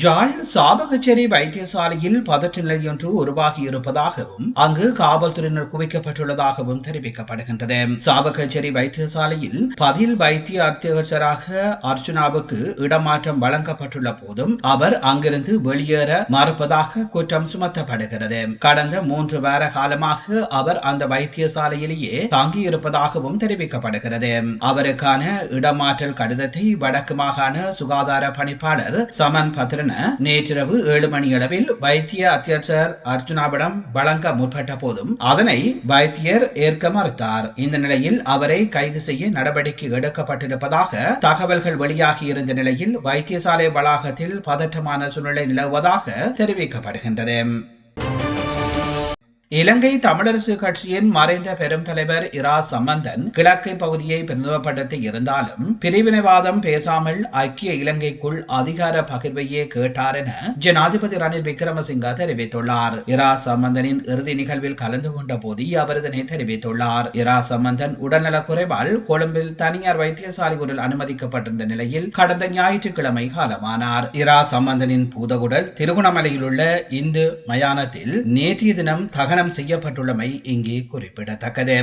ஜாழ் சாபகச்சேரி வைத்தியசாலையில் பதற்ற நிலையொன்று உருவாகியிருப்பதாகவும் அங்கு காவல்துறையினர் குவிக்கப்பட்டுள்ளதாகவும் தெரிவிக்கப்படுகின்றது. சாபகச்சேரி வைத்தியசாலையில் பதில் வைத்திய அத்தியட்சராக அர்ச்சுனாவுக்கு இடமாற்றம் வழங்கப்பட்டுள்ள போதும் அவர் அங்கிருந்து வெளியேற மறுப்பதாக குற்றம் சுமத்தப்படுகிறது. கடந்த மூன்று வார காலமாக அவர் அந்த வைத்தியசாலையிலேயே தங்கியிருப்பதாகவும் தெரிவிக்கப்படுகிறது. அவருக்கான இடமாற்றல் கடிதத்தை வடக்கு மாகாண சுகாதார பணிப்பாளர் சமன் பத்ரன நேற்றிரவு ஏழு மணி அளவில் வைத்திய அத்தியட்சர் அர்ஜுனாவிடம் வழங்க முற்பட்ட போதும் அதனை வைத்தியர் ஏற்க மறுத்தார் இந்த நிலையில் அவரை கைது செய்ய நடவடிக்கை எடுக்கப்பட்டிருப்பதாக தகவல்கள் வெளியாகி இருந்த நிலையில் வைத்தியசாலை வளாகத்தில் பதற்றமான சூழ்நிலை நிலவுவதாக தெரிவிக்கப்படுகின்றது இலங்கை தமிழரசு கட்சியின் மறைந்த பெரும் தலைவர் இரா சம்பந்தன் கிழக்கு பகுதியை பிரதிநிதிப்படுத்தி இருந்தாலும் பிரிவினைவாதம் பேசாமல் ஐக்கிய இலங்கைக்குள் அதிகார பகிர்வையே கேட்டார் என ஜனாதிபதி ரணில் விக்ரமசிங்க தெரிவித்துள்ளார். இரா சம்பந்தனின் இறுதி நிகழ்வில் கலந்து கொண்ட போது அவர் இதனை தெரிவித்துள்ளார். இரா சம்பந்தன் உடல்நலக் குறைவால் கொழும்பில் தனியார் வைத்தியசாலை ஒன்றில் அனுமதிக்கப்பட்டிருந்த நிலையில் கடந்த ஞாயிற்றுக்கிழமை காலமானார். இரா சம்பந்தனின் பூதகுடல் திருகோணமலையில் உள்ள இந்து மயானத்தில் நேற்றைய தினம் தகன தகனம் செய்யப்பட்டுள்ளமை இங்கே குறிப்பிடத்தக்கது.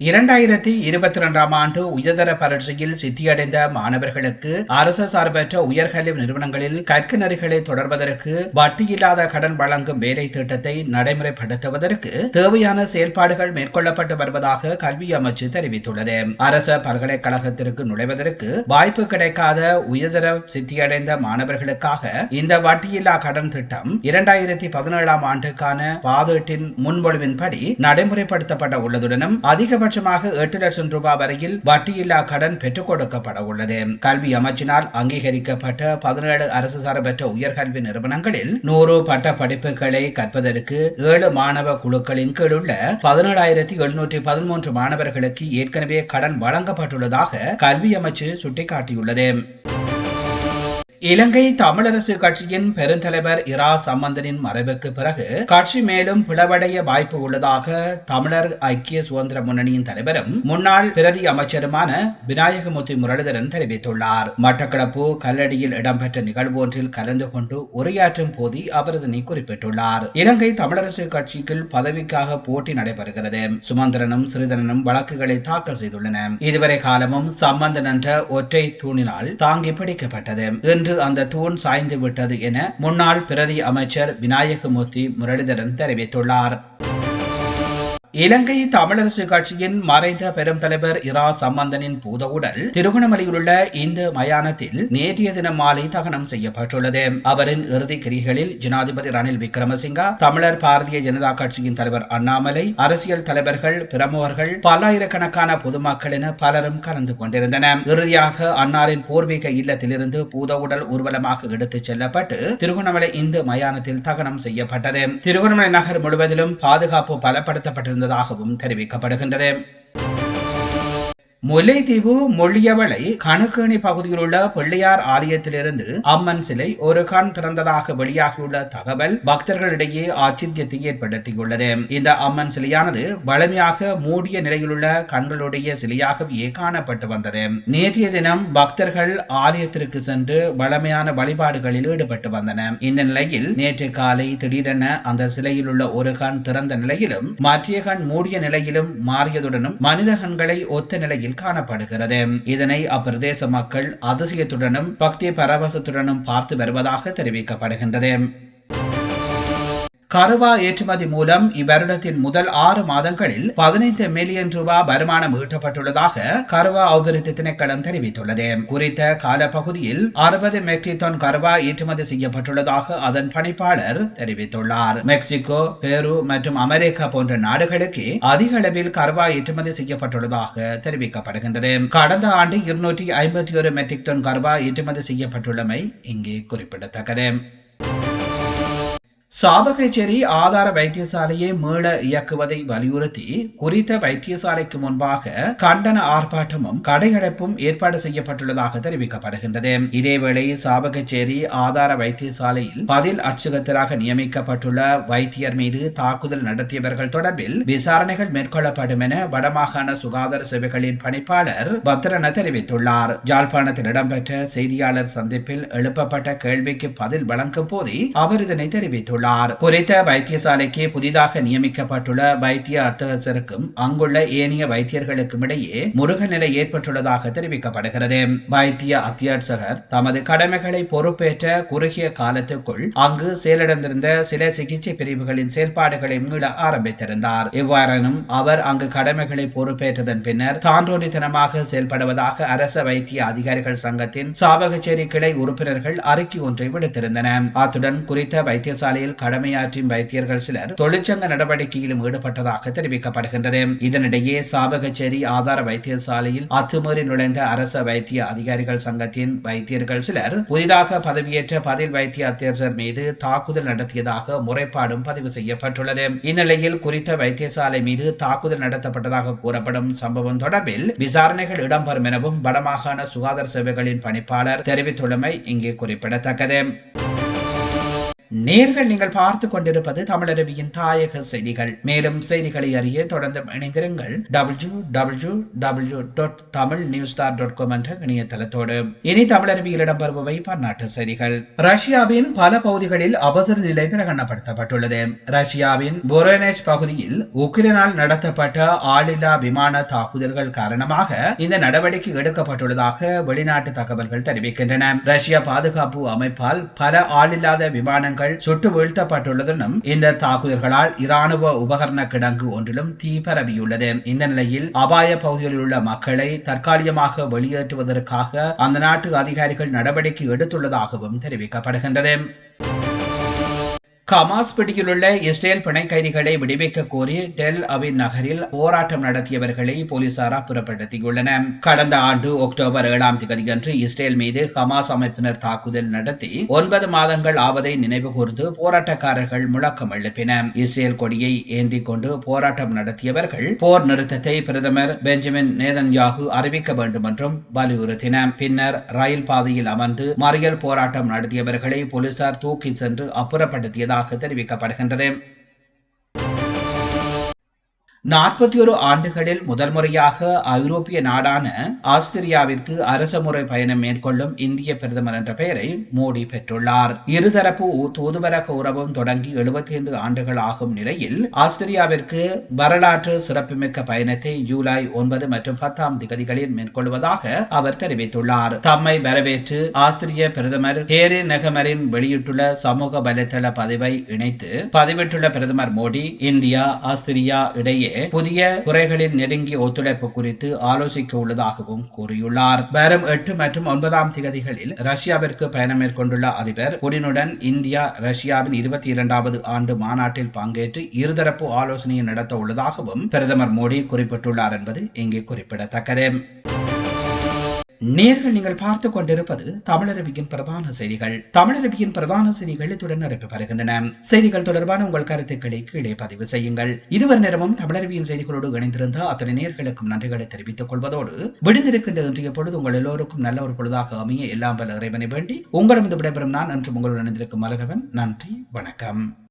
இரண்டாயிரத்தி இருபத்தி இரண்டாம் ஆண்டு உயர்தர பரீட்சையில் சித்தியடைந்த மாணவர்களுக்கு அரசு சார்பற்ற உயர்கல்வி நிறுவனங்களில் கற்க நெறிகளை தொடர்வதற்கு வட்டியில்லாத கடன் வழங்கும் வேலை திட்டத்தை நடைமுறைப்படுத்துவதற்கு தேவையான செயல்பாடுகள் மேற்கொள்ளப்பட்டு வருவதாக கல்வி அமைச்சு தெரிவித்துள்ளது. அரச பல்கலைக்கழகத்திற்கு நுழைவதற்கு வாய்ப்பு கிடைக்காத உயர்தர சித்தியடைந்த மாணவர்களுக்காக இந்த வட்டியில்லா கடன் திட்டம் இரண்டாயிரத்தி பதினேழாம் ஆண்டுக்கான பாதீட்டின் முன்மொழிவின்படி நடைமுறைப்படுத்தப்பட உள்ளதுடனும் அதிகபட்ச அதிகபட்சமாக எட்டு லட்சம் ரூபாய் வரையில் வட்டியில்லா கடன் பெற்றுக் கொடுக்கப்பட உள்ளது கல்வி அமைச்சினால் அங்கீகரிக்கப்பட்ட பதினேழு அரசு சார்பற்ற உயர்கல்வி நிறுவனங்களில் நூறு பட்ட படிப்புகளை கற்பதற்கு ஏழு மாணவ குழுக்களின் கீழ் உள்ள பதினேழாயிரத்தி எழுநூற்றி பதிமூன்று மாணவர்களுக்கு ஏற்கனவே கடன் வழங்கப்பட்டுள்ளதாக கல்வி அமைச்சு சுட்டிக்காட்டியுள்ளது. இலங்கை தமிழரசு கட்சியின் பெருந்தலைவர் இரா சம்பந்தனின் மறைவுக்கு பிறகு கட்சி மேலும் பிளவடைய வாய்ப்பு உள்ளதாக தமிழர் ஐக்கிய சுதந்திர முன்னணியின் தலைவரும் முன்னாள் பிரதி அமைச்சருமான விநாயகமூர்த்தி முரளிதரன் தெரிவித்துள்ளார். மட்டக்களப்பு கல்லடியில் இடம்பெற்ற நிகழ்வு ஒன்றில் கலந்து கொண்டு உரையாற்றும் போது அவர் இதனை குறிப்பிட்டுள்ளார். இலங்கை தமிழரசு கட்சிக்குள் பதவிக்காக போட்டி நடைபெறுகிறது. சுமந்திரனும் சிறிதரனும் வழக்குகளை தாக்கல் செய்துள்ளன இதுவரை காலமும் சம்பந்தன் என்ற ஒற்றை தூணினால் தாங்கி பிடிக்கப்பட்டது. இன்று இன்று அந்த தூண் சாய்ந்து விட்டது என முன்னாள் பிரதி அமைச்சர் விநாயகமூர்த்தி முரளிதரன் தெரிவித்துள்ளார். இலங்கை தமிழரசு கட்சியின் மறைந்த பெரும் தலைவர் இரா சம்பந்தனின் பூதவுடல் திருகோணமலையில் உள்ள இந்து மயானத்தில் நேற்றைய தினம் மாலை தகனம் செய்யப்பட்டுள்ளது. அவரின் இறுதி கிரிகளில் ஜனாதிபதி ரணில் விக்ரமசிங்கா தமிழர் பாரதிய ஜனதா கட்சியின் தலைவர் அண்ணாமலை அரசியல் தலைவர்கள் பிரமுகர்கள் பல்லாயிரக்கணக்கான பொதுமக்கள் என பலரும் கலந்து கொண்டிருந்தனர். இறுதியாக அன்னாரின் பூர்வீக இல்லத்திலிருந்து பூதவுடல் ஊர்வலமாக எடுத்துச் செல்லப்பட்டு திருகோணமலை இந்து மயானத்தில் தகனம் செய்யப்பட்டது. திருகோணமலை நகர் முழுவதிலும் பாதுகாப்பு பலப்படுத்தப்பட்டிருந்தது. உள்ளதாகவும் தெரிவிக்கப்படுகின்றது. முல்லைத்தீவு மொழியவளை கணக்கேணி பகுதியில் உள்ள பிள்ளையார் ஆலயத்திலிருந்து அம்மன் சிலை ஒரு கண் திறந்ததாக வெளியாகியுள்ள தகவல் பக்தர்களிடையே ஆச்சரியத்தை ஏற்படுத்தியுள்ளது. இந்த அம்மன் சிலையானது வலிமையாக மூடிய நிலையிலுள்ள கண்களுடைய சிலையாகவே காணப்பட்டு வந்தது. நேற்றைய தினம் பக்தர்கள் ஆலயத்திற்கு சென்று வளமையான வழிபாடுகளில் ஈடுபட்டு வந்தன. இந்த நிலையில் நேற்று காலை திடீரென அந்த சிலையில் உள்ள ஒரு கண் திறந்த நிலையிலும் மற்ற கண் மூடிய நிலையிலும் மாறியதுடனும் மனித கண்களை ஒத்த நிலையில் நிலையில் காணப்படுகிறது. இதனை அப்பிரதேச மக்கள் அதிசயத்துடனும் பக்தி பரவசத்துடனும் பார்த்து வருவதாக தெரிவிக்கப்படுகின்றது. கருவா ஏற்றுமதி மூலம் இவ்வருடத்தின் முதல் ஆறு மாதங்களில் பதினைந்து மில்லியன் ரூபாய் வருமானம் ஈட்டப்பட்டுள்ளதாக கருவா அபிவிருத்தி திணைக்களம் தெரிவித்துள்ளது. குறித்த காலப்பகுதியில் அறுபது மெட்ரிக் டன் கருவா ஏற்றுமதி செய்யப்பட்டுள்ளதாக அதன் பணிப்பாளர் தெரிவித்துள்ளார். மெக்சிகோ பெரு மற்றும் அமெரிக்கா போன்ற நாடுகளுக்கு அதிக அளவில் கருவா ஏற்றுமதி செய்யப்பட்டுள்ளதாக தெரிவிக்கப்படுகின்றது. கடந்த ஆண்டு இருநூற்றி ஐம்பத்தி ஒரு மெட்ரிக் டன் கருவா ஏற்றுமதி செய்யப்பட்டுள்ளமை இங்கே குறிப்பிடத்தக்கது. சாபகச்சேரி ஆதார வைத்தியசாலையை மீள இயக்குவதை வலியுறுத்தி குறித்த வைத்தியசாலைக்கு முன்பாக கண்டன ஆர்ப்பாட்டமும் கடையடைப்பும் ஏற்பாடு செய்யப்பட்டுள்ளதாக தெரிவிக்கப்படுகின்றது. இதேவேளை சாபகச்சேரி ஆதார வைத்தியசாலையில் பதில் அச்சுகத்தராக நியமிக்கப்பட்டுள்ள வைத்தியர் மீது தாக்குதல் நடத்தியவர்கள் தொடர்பில் விசாரணைகள் மேற்கொள்ளப்படும் என வடமாகாண சுகாதார சேவைகளின் பணிப்பாளர் பத்ரன தெரிவித்துள்ளார். ஜாழ்ப்பாணத்தில் இடம்பெற்ற செய்தியாளர் சந்திப்பில் எழுப்பப்பட்ட கேள்விக்கு பதில் வழங்கும் போதே அவர் இதனை தெரிவித்துள்ளார். தெரிவித்துள்ளார் குறித்த வைத்தியசாலைக்கு புதிதாக நியமிக்கப்பட்டுள்ள வைத்திய அத்தகசருக்கும் அங்குள்ள ஏனைய வைத்தியர்களுக்கும் இடையே முருகநிலை ஏற்பட்டுள்ளதாக தெரிவிக்கப்படுகிறது. வைத்திய அத்தியட்சகர் தமது கடமைகளை பொறுப்பேற்ற குறுகிய காலத்துக்குள் அங்கு செயலிழந்திருந்த சில சிகிச்சை பிரிவுகளின் செயல்பாடுகளை மீள ஆரம்பித்திருந்தார். இவ்வாறனும் அவர் அங்கு கடமைகளை பொறுப்பேற்றதன் பின்னர் தான்றோனித்தனமாக செயல்படுவதாக அரச வைத்திய அதிகாரிகள் சங்கத்தின் சாவகச்சேரி கிளை உறுப்பினர்கள் அறிக்கை ஒன்றை விடுத்திருந்தனர். அத்துடன் குறித்த வைத்தியசாலையில் பணியில் கடமையாற்றும் வைத்தியர்கள் சிலர் தொழிற்சங்க நடவடிக்கையிலும் ஈடுபட்டதாக தெரிவிக்கப்படுகின்றது. இதனிடையே சாபகச்சேரி ஆதார வைத்தியசாலையில் அத்துமீறி நுழைந்த அரச வைத்திய அதிகாரிகள் சங்கத்தின் வைத்தியர்கள் சிலர் புதிதாக பதவியேற்ற பதில் வைத்திய அத்தியட்சர் மீது தாக்குதல் நடத்தியதாக முறைப்பாடும் பதிவு செய்யப்பட்டுள்ளது. இந்நிலையில் குறித்த வைத்தியசாலை மீது தாக்குதல் நடத்தப்பட்டதாக கூறப்படும் சம்பவம் தொடர்பில் விசாரணைகள் இடம்பெறும் எனவும் வடமாகாண சுகாதார சேவைகளின் பணிப்பாளர் தெரிவித்துள்ளமை இங்கே குறிப்பிடத்தக்கது. நேர்கள் நீங்கள் பார்த்து கொண்டிருப்பது தமிழருவியின் தாயக செய்திகள். மேலும் செய்திகளை அறிய தொடர்ந்து இணைந்திருங்கள். W W W dot Tamil news dot com என்ற இணையதளத்தோடு. இனி தமிழரபியில் இடம்பெறுபவை பன்னாட்டு செய்திகள். ரஷ்யாவின் பல பகுதிகளில் அவசர நிலை பிரகடனப்படுத்தப்பட்டுள்ளது. ரஷ்யாவின் பொரோனேஜ் பகுதியில் உக்ரைனால் நடத்தப்பட்ட ஆளில்லா விமான தாக்குதல்கள் காரணமாக இந்த நடவடிக்கை எடுக்கப்பட்டுள்ளதாக வெளிநாட்டு தகவல்கள் தெரிவிக்கின்றன. ரஷ்ய பாதுகாப்பு அமைப்பால் பல ஆளில்லாத விமானங்கள் கிடங்குகள் சுட்டு வீழ்த்தப்பட்டுள்ளதுடன் இந்த தாக்குதல்களால் இராணுவ உபகரண கிடங்கு ஒன்றிலும் தீ பரவியுள்ளது. இந்த நிலையில் அபாய பகுதிகளில் உள்ள மக்களை தற்காலிகமாக வெளியேற்றுவதற்காக அந்த நாட்டு அதிகாரிகள் நடவடிக்கை எடுத்துள்ளதாகவும் தெரிவிக்கப்படுகின்றது. கமாஸ் பிடியிலுள்ள இஸ்ரேல் பிணை கைதிகளை விடுவிக்க கோரி டெல் அவின் நகரில் போராட்டம் நடத்தியவர்களை போலீசார் அப்புறப்படுத்தியுள்ளனர். கடந்த ஆண்டு அக்டோபர் ஏழாம் தேதியன்று இஸ்ரேல் மீது ஹமாஸ் அமைப்பினர் தாக்குதல் நடத்தி ஒன்பது மாதங்கள் ஆவதை நினைவு கூர்ந்து போராட்டக்காரர்கள் முழக்கம் எழுப்பின இஸ்ரேல் கொடியை ஏந்தி கொண்டு போராட்டம் நடத்தியவர்கள் போர் நிறுத்தத்தை பிரதமர் பெஞ்சமின் நேதன்யாகு அறிவிக்க வேண்டும் என்றும் வலியுறுத்தின பின்னர் ரயில் பாதையில் அமர்ந்து மறியல் போராட்டம் நடத்தியவர்களை போலீசார் தூக்கி சென்று அப்புறப்படுத்தியதாக உள்ளதாக தெரிவிக்கப்படுகின்றது நாற்பத்தி ஒரு ஆண்டுகளில் முதல் முறையாக ஐரோப்பிய நாடான ஆஸ்திரியாவிற்கு அரச முறை பயணம் மேற்கொள்ளும் இந்திய பிரதமர் என்ற பெயரை மோடி பெற்றுள்ளார். இருதரப்பு தூதுவரக உறவும் தொடங்கி எழுபத்தி ஐந்து ஆண்டுகள் ஆகும் நிலையில் ஆஸ்திரியாவிற்கு வரலாற்று சிறப்புமிக்க பயணத்தை ஜூலை ஒன்பது மற்றும் பத்தாம் திகதிகளில் மேற்கொள்வதாக அவர் தெரிவித்துள்ளார். தம்மை வரவேற்று ஆஸ்திரிய பிரதமர் ஹேரி நெகமரின் வெளியிட்டுள்ள சமூக வலைதள பதிவை இணைத்து பதிவிட்டுள்ள பிரதமர் மோடி இந்தியா ஆஸ்திரியா இடையே புதிய துறைகளில் நெருங்கிய ஒத்துழைப்பு குறித்து ஆலோசிக்க உள்ளதாகவும் கூறியுள்ளார். வரும் எட்டு மற்றும் ஒன்பதாம் திகதிகளில் ரஷ்யாவிற்கு பயணம் மேற்கொண்டுள்ள அதிபர் புடினுடன் இந்தியா ரஷ்யாவின் இருபத்தி இரண்டாவது ஆண்டு மாநாட்டில் பங்கேற்று இருதரப்பு ஆலோசனையை நடத்த உள்ளதாகவும் பிரதமர் மோடி குறிப்பிட்டுள்ளார் என்பது இங்கே குறிப்பிடத்தக்கது. நேர்கள் நீங்கள் பார்த்து கொண்டிருப்பது தமிழரபியின் பிரதான செய்திகள். தமிழரபியின் பிரதான செய்திகள் இத்துடன் நிறைவு பெறுகின்றன செய்திகள் தொடர்பான உங்கள் கருத்துக்களை கீழே பதிவு செய்யுங்கள். இதுவரை நேரமும் தமிழரபியின் செய்திகளோடு இணைந்திருந்த அத்தனை நேர்களுக்கும் நன்றிகளை தெரிவித்துக் கொள்வதோடு விடுந்திருக்கின்ற இன்றைய பொழுது உங்கள் எல்லோருக்கும் நல்ல ஒரு பொழுதாக அமைய எல்லாம் பல இறைவனை வேண்டி உங்களிடம் விடைபெறும் நான் என்று உங்களுடன் இணைந்திருக்கும் மலரவன். நன்றி வணக்கம்.